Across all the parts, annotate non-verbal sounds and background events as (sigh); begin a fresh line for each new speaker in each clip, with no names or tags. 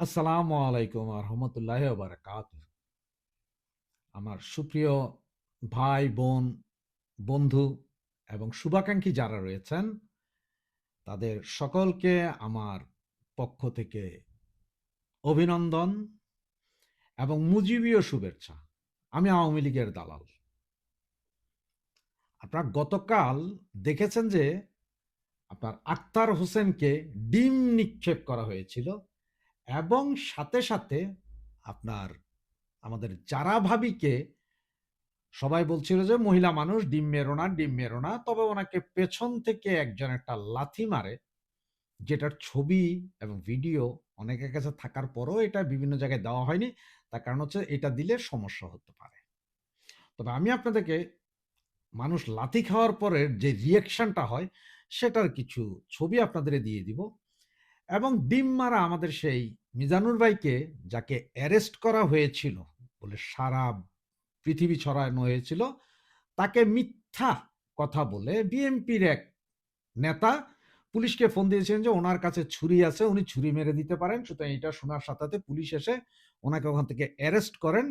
আসসালামু আলাইকুম রহমতুল্লাহ বারাকাত আমার সুপ্রিয় ভাই, বোন, বন্ধু এবং শুভাকাঙ্ক্ষী যারা রয়েছেন, তাদের সকলকে আমার পক্ষ থেকে অভিনন্দন এবং মুজিবীয় শুভেচ্ছা। আমি আওয়ামী লীগের দালাল। আপনার গতকাল দেখেছেন যে আপনার আক্তার হোসেনকে ডিম নিক্ষেপ করা হয়েছিল। এবং সাথে সাথে আপনার, আমাদের যারা ভাবিকে, সবাই বলছিল যে মহিলা মানুষ, ডিম মেরো না, ডিম মেরো না, তবে ওনাকে পেছন থেকে একজন একটা লাথি মারে, যেটার ছবি এবং ভিডিও অনেকের কাছে থাকার পরও এটা বিভিন্ন জায়গায় দেওয়া হয়নি। তার কারণ হচ্ছে এটা দিলে সমস্যা হতে পারে। তবে আমি আপনাদেরকে মানুষ লাথি খাওয়ার পরের যে রিয়েকশনটা হয়, সেটার কিছু ছবি আপনাদের দিয়ে দিব। এবং ডিম মারা আমাদের সেই মিজানুর ভাইকে, যাকে অ্যারেস্ট করা হয়েছিল বলে সারা পৃথিবী ছড়ানো হয়েছিল, তাকে মিথ্যা কথা বলে বিএনপির এক নেতা পুলিশকে ফোন দিয়েছেন যে ওনার কাছে ছুরি আছে, উনি ছুরি মেরে দিতে পারেন। সুতরাং এটা শোনার সাথে সাথে পুলিশ এসে ওনাকে ওখান থেকে অ্যারেস্ট করেন,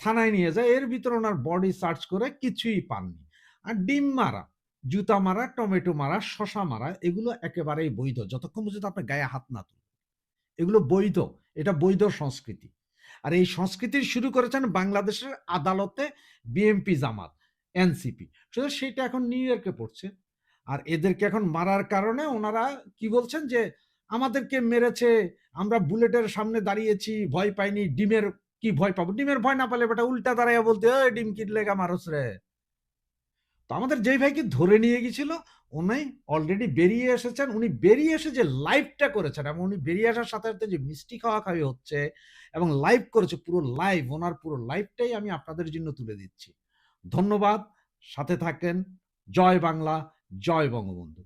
থানায় নিয়ে যায়। এর ভিতরে ওনার বডি সার্চ করে কিছুই পাননি। আর ডিম মারা জুতা মারা, টমেটো মারা, শশা মারা, এগুলো একেবারেই বৈধ। যতক্ষণ পর্যন্ত আপনার গায়ে হাত না তুলে। এগুলো বৈধ। এটা বৈধ সংস্কৃতি। আর এই সংস্কৃতি শুরু করেছেন বাংলাদেশের আদালতে বিএমপি জামাত, এনসিপি। শুধু সেটা এখন নিউ ইয়র্কে পড়ছে। আর এদেরকে এখন মারার কারণে ওনারা কি বলছেন যে, আমাদেরকে মেরেছে, আমরা বুলেটের সামনে দাঁড়িয়েছি, ভয় পাইনি, ডিমের কি ভয় পাবো? ডিমের ভয় না পেলে বেটা উল্টা দাঁড়াইয়া বলতে ওই ডিম কিনলে গা মানুষ রে। তো আমাদের যেই ভাইকে ধরে নিয়ে গেছিল উনি অলরেডি বেরিয়ে এসেছেন। উনি বেরিয়ে এসে যে লাইভটা করেছেন এবং উনি বেরিয়ে আসার সাথে সাথে যে মিষ্টি খাওয়া খাওয়ি হচ্ছে এবং লাইভ করেছে, পুরো লাইভ ওনার পুরো লাইভটাই আমি আপনাদের জন্য তুলে দিচ্ছি। ধন্যবাদ, সাথে থাকেন, জয় বাংলা, জয় বঙ্গবন্ধু।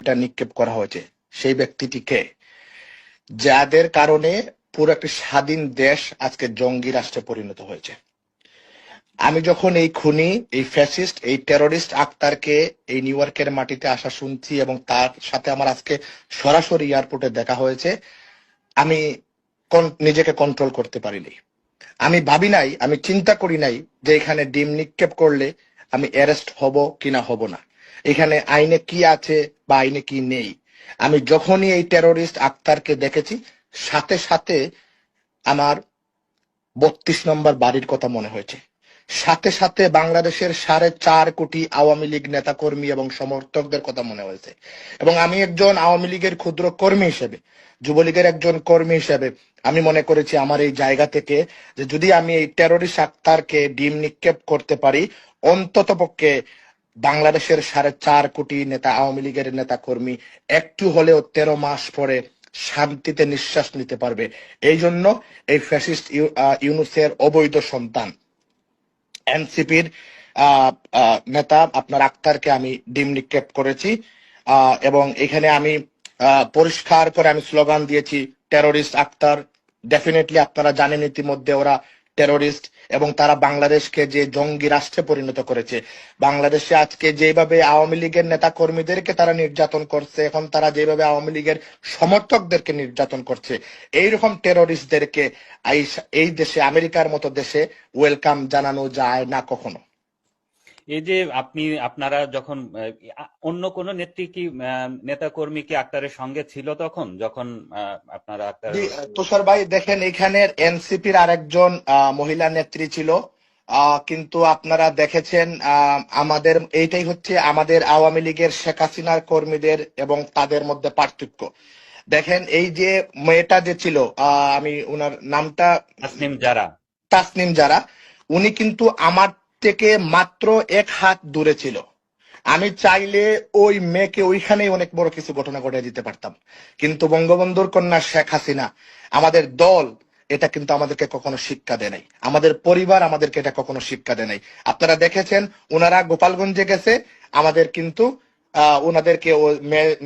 এটা নিক্ষেপ করা হয়েছে। সেই ব্যক্তিটিকে, যাদের কারণে পুরো একটি স্বাধীন দেশ আজকে জঙ্গি রাষ্ট্রে পরিণত হয়েছে। আমি যখন এই খুনি, এই ফ্যাসিস্ট, এই টেরোরিস্ট আক্তারকে এই নিউ ইয়র্কের মাটিতে আসা শুনছি এবং তার সাথে আমার আজকে সরাসরি এয়ারপোর্টে দেখা হয়েছে, আমি নিজেকে কন্ট্রোল করতে পারিনি। আমি ভাবি নাই, আমি চিন্তা করি নাই যে এখানে ডিম নিক্ষেপ করলে আমি অ্যারেস্ট হব কিনা হব না। এখানে আইনে কি আছে বা আইনে কি নেই? আমি যখনই এই টেরোরিস্ট আক্তারকে দেখেছি, সাথে সাথে আমার বত্রিশ নম্বর বাড়ির কথা মনে হয়েছে। সাথে সাথে বাংলাদেশের সাড়ে চার কোটি আওয়ামী লীগ নেতাকর্মী এবং সমর্থকদের কথা মনে হয়েছে। এবং আমি একজন আওয়ামী লীগের ক্ষুদ্র কর্মী হিসেবে, যুবলীগের একজন কর্মী হিসেবে আমি মনে করেছি আমার এই জায়গা থেকে যে যদি আমি এই টেরোরিস্ট আক্তারকে ডিম নিক্ষেপ করতে পারি, অন্তত পক্ষে বাংলাদেশের সাড়ে চার কোটি নেতা, আওয়ামী লীগের নেতা কর্মী একটু হলেও তেরো মাস পরে শান্তিতে নিঃশ্বাস নিতে পারবে। এই জন্য এই ফ্যাসিস্ট ইউনুসের অবৈধ সন্তান এনসিপির নেতা, আপনার আক্তারকে আমি ডিম নিক্ষেপ করেছি এবং এখানে আমি পরিষ্কার করে আমি স্লোগান দিয়েছি টেরোরিস্ট আক্তার। ডেফিনেটলি আপনারা জানেন ইতিমধ্যে ওরা টেরোরিস্ট এবং তারা বাংলাদেশকে যে জঙ্গি রাষ্ট্রে পরিণত করেছে। বাংলাদেশে আজকে যেভাবে আওয়ামী লীগের নেতা কর্মীদেরকে তারা নির্যাতন করছে, এখন তারা যেভাবে আওয়ামী লীগের সমর্থকদেরকে নির্যাতন করছে, এইরকম টেরোরিস্টদেরকে এই- দেশে, আমেরিকার মতো দেশে ওয়েলকাম জানানো যায় না কখনো।
এই যে আপনি আপনারা যখন অন্য কোন নেত্রী কি নেতা কর্মী কি আক্তারের সঙ্গে ছিল তখন? যখন আপনারা আক্তার
তুষার ভাই দেখেন এখানে এনসিপির আরেকজন মহিলা নেত্রী ছিল। কিন্তু আপনারা দেখেছেন আমাদের এইটাই হচ্ছে আমাদের আওয়ামী লীগের শেখ হাসিনার কর্মীদের এবং তাদের মধ্যে পার্থক্য। দেখেন এই যে মেয়েটা যে ছিল আহ, আমি ওনার নামটা
তাসনিম যারা।
তাসনিম যারা উনি কিন্তু আমার থেকে মাত্র এক হাত দূরে ছিল। আমি চাইলে ওই মেয়েকে ওইখানেই অনেক বড় কিছু ঘটনা ঘটে দিতে পারতাম। কিন্তু বঙ্গবন্ধুর কন্যা শেখ হাসিনা, আমাদের দল এটা কিন্তু আমাদেরকে কখনো শিক্ষা দেয় নাই। আমাদের পরিবার আমাদেরকে এটা কখনো শিক্ষা দেয় নাই। আপনারা দেখেছেন ওনারা গোপালগঞ্জে গেছে, আমাদের কিন্তু ওনাদেরকে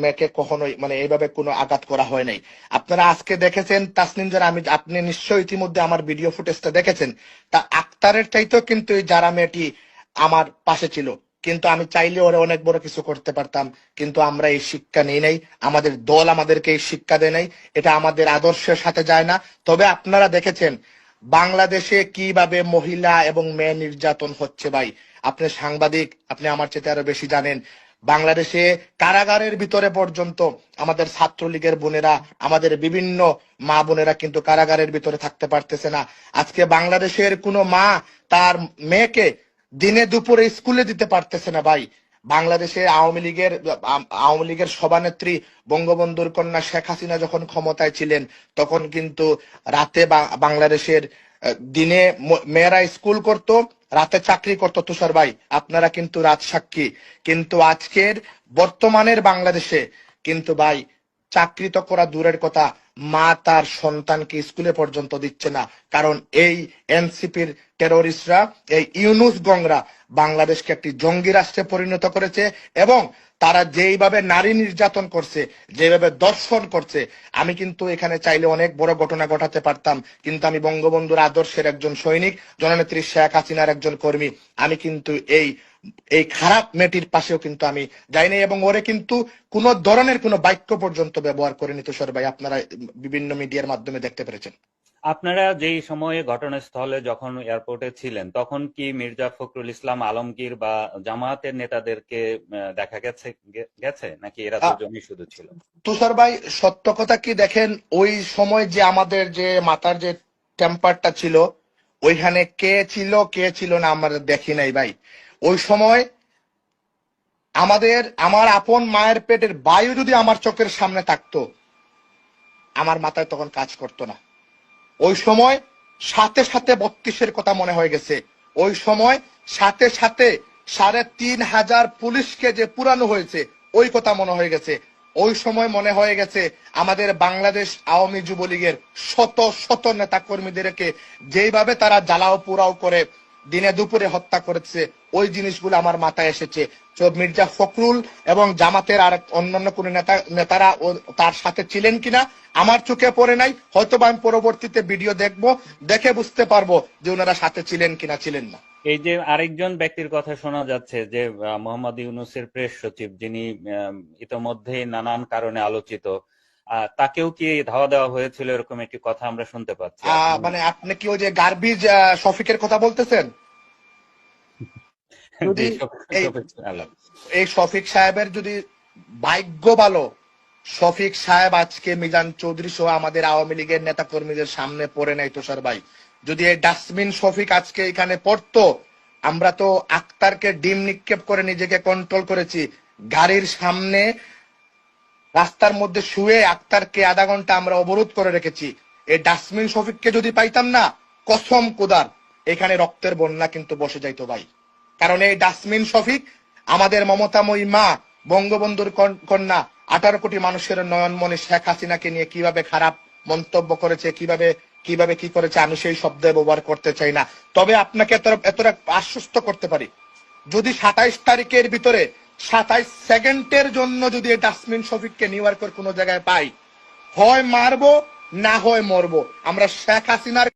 মেয়েকে কখনোই মানে এইভাবে কোনো আঘাত করা হয় নাই। আপনারা আজকে দেখেছেন তাসনিম যারা, আমি, আপনি নিশ্চয়ই ইতিমধ্যে আমার ভিডিও ফুটেজটা দেখেছেন। তা আক্তারের চাইতেও কিন্তু যারা মেয়েটি আমার পাশে ছিল। কিন্তু আমি চাইলে ওরা অনেক বড় কিছু করতে পারতাম, কিন্তু আমরা এই শিক্ষা নেই নাই। আমাদের দল আমাদেরকে এই শিক্ষা দেয় নাই। এটা আমাদের আদর্শের সাথে যায় না। তবে আপনারা দেখেছেন, বাংলাদেশে কীভাবে মহিলা এবং মেয়ে নির্যাতন হচ্ছে ভাই। আপনি সাংবাদিক, আপনি আমার চেয়ে আরও বেশি জানেন। বাংলাদেশে কারাগারের ভিতরে পর্যন্ত আমাদের ছাত্রলীগের বোনেরা, আমাদের বিভিন্ন মা বোনেরা কিন্তু কারাগারের ভিতরে থাকতে পারতেছে না। আজকে বাংলাদেশের কোনো মা তার মেয়েকে দিনে দুপুরে স্কুলে দিতে পারতেছে না ভাই। বাংলাদেশে আওয়ামী লীগের আওয়ামী লীগের সভানেত্রী বঙ্গবন্ধুর কন্যা শেখ হাসিনা যখন ক্ষমতায় ছিলেন, তখন কিন্তু রাতে বাংলাদেশের দিনে মেয়েরা স্কুল করত, রাতে চাকরি করত তুষার ভাই। আপনারা কিন্তু রাত সাক্ষী। কিন্তু আজকের বর্তমানের বাংলাদেশে কিন্তু ভাই চাকরি তো করা দূরের কথা মা তার সন্তানকে স্কুলে পর্যন্ত দিচ্ছে না। কারণ এই এনসিপির টেরোরিস্টরা, এই ইউনুস গংরা বাংলাদেশকে একটি জঙ্গি রাষ্ট্রে পরিণত করেছে এবং তারা যেইভাবে নারী নির্যাতন করছে, যেভাবে দর্শন করছে, আমি কিন্তু এখানে চাইলে অনেক বড় ঘটনা ঘটাতে পারতাম, কিন্তু আমি বঙ্গবন্ধুর আদর্শের একজন সৈনিক, জননেত্রী শেখ হাসিনার একজন কর্মী। আমি কিন্তু এই এই খারাপ মেয়েটির পাশেও কিন্তু আমি যাইনি এবং ওরে কিন্তু কোন ধরনের কোনো বাক্য পর্যন্ত ব্যবহার করেনি তুষার ভাই আপনারা বিভিন্ন মিডিয়ার মাধ্যমে দেখতে পেরেছেন।
আপনারা যেই সময়ে ঘটনাস্থলে যখন এয়ারপোর্টে ছিলেন তখন কি মির্জা ফখরুল ইসলাম আলমগীর বা জামায়াতের নেতাদেরকে দেখা গেছে গেছে? নাকি এরা দুজনই শুধু ছিল?
তুষার ভাই সত্য কথা কি দেখেন ওই সময় যে আমাদের যে মাথার যে টেম্পারটা ছিল ওইখানে কে ছিল কে ছিল না আমরা দেখি নাই ভাই। ওই সময় আমাদের, আমার আপন মায়ের পেটের বায়ু যদি আমার চোখের সামনে থাকতো, আমার মাথায় তখন কাজ করতো না। ওই সময় সাথে সাথে বত্রিশের কথা মনে হয়ে গেছে। ওই সময় সাথে সাথে সাড়ে তিন হাজার পুলিশকে যে পুরানো হয়েছে, ওই কথা মনে হয়ে গেছে। ওই সময় মনে হয়ে গেছে আমাদের বাংলাদেশ আওয়ামী যুবলীগের শত শত নেতা কর্মীদেরকে যেইভাবে তারা জ্বালাও পোড়াও করে দিনে দুপুরে হত্যা করেছে ওই জিনিসগুলো আমার মাথায় এসেছে। মির্জা ফখরুল এবং জামাতের আর অন্যান্য কোন নেতা, নেতারা তার সাথে ছিলেন কিনা, আমার চোখে পড়ে নাই। হয়তো আমি পরবর্তীতে ভিডিও দেখব, দেখে বুঝতে পারব যে ওনারা সাথে ছিলেন কিনা, ছিলেন না।
এই যে আরেকজন ব্যক্তির কথা শোনা যাচ্ছে, যে মোহাম্মদ ইউনুসের প্রেস সচিব, যিনি ইতোমধ্যে নানান কারণে আলোচিত তাকেও কি ধাওয়া দেওয়া হয়েছিল? এরকম একটি কথা আমরা শুনতে পাচ্ছি।
মানে আপনি কি ওই যে গার্বিজ শফিকের কথা বলতেছেন? (laughs) যদি এই-
শফিক
এই শফিক সাহেবের যদি ভাগ্য ভালো শফিক সাহেব আজকে মিজান চৌধুরী সহ আমাদের আওয়ামী লীগের নেতা কর্মীদের সামনে পড়ে নাই তুষার ভাই। যদি এই ডাস্টবিন শফিক আজকে এখানে পড়তো আমরা তো আক্তারকে ডিম নিক্ষেপ করে নিজেকে কন্ট্রোল করেছি। গাড়ির সামনে রাস্তার মধ্যে শুয়ে আক্তারকে আধা ঘণ্টা আমরা অবরোধ করে রেখেছি। এই ডাস্টবিন শফিককে যদি পাইতাম না, কসম কুদার এখানে রক্তের বন্যা কিন্তু বসে যাইতো ভাই। কারণ এই ডাস্টবিন শফিক আমাদের মমতাময়ী মা, বঙ্গবন্ধুর কন- কন্যা, আঠারো কোটি মানুষের নয়নমণি শেখ হাসিনাকে নিয়ে কীভাবে খারাপ মন্তব্য করেছে, কীভাবে কীভাবে কি করেছে, আমি সেই শব্দ ব্যবহার করতে চাই না। তবে আপনাকে এত এতটা আশ্বস্ত করতে পারি। যদি সাতাইশ তারিখের ভিতরে সাতাইশ সেকেন্ডের জন্য যদি এই ডাস্টবিন শফিককে নিউ ইয়র্কের কোনো জায়গায় পাই, হয় মারবো, না হয় মরবো। আমরা শেখ হাসিনার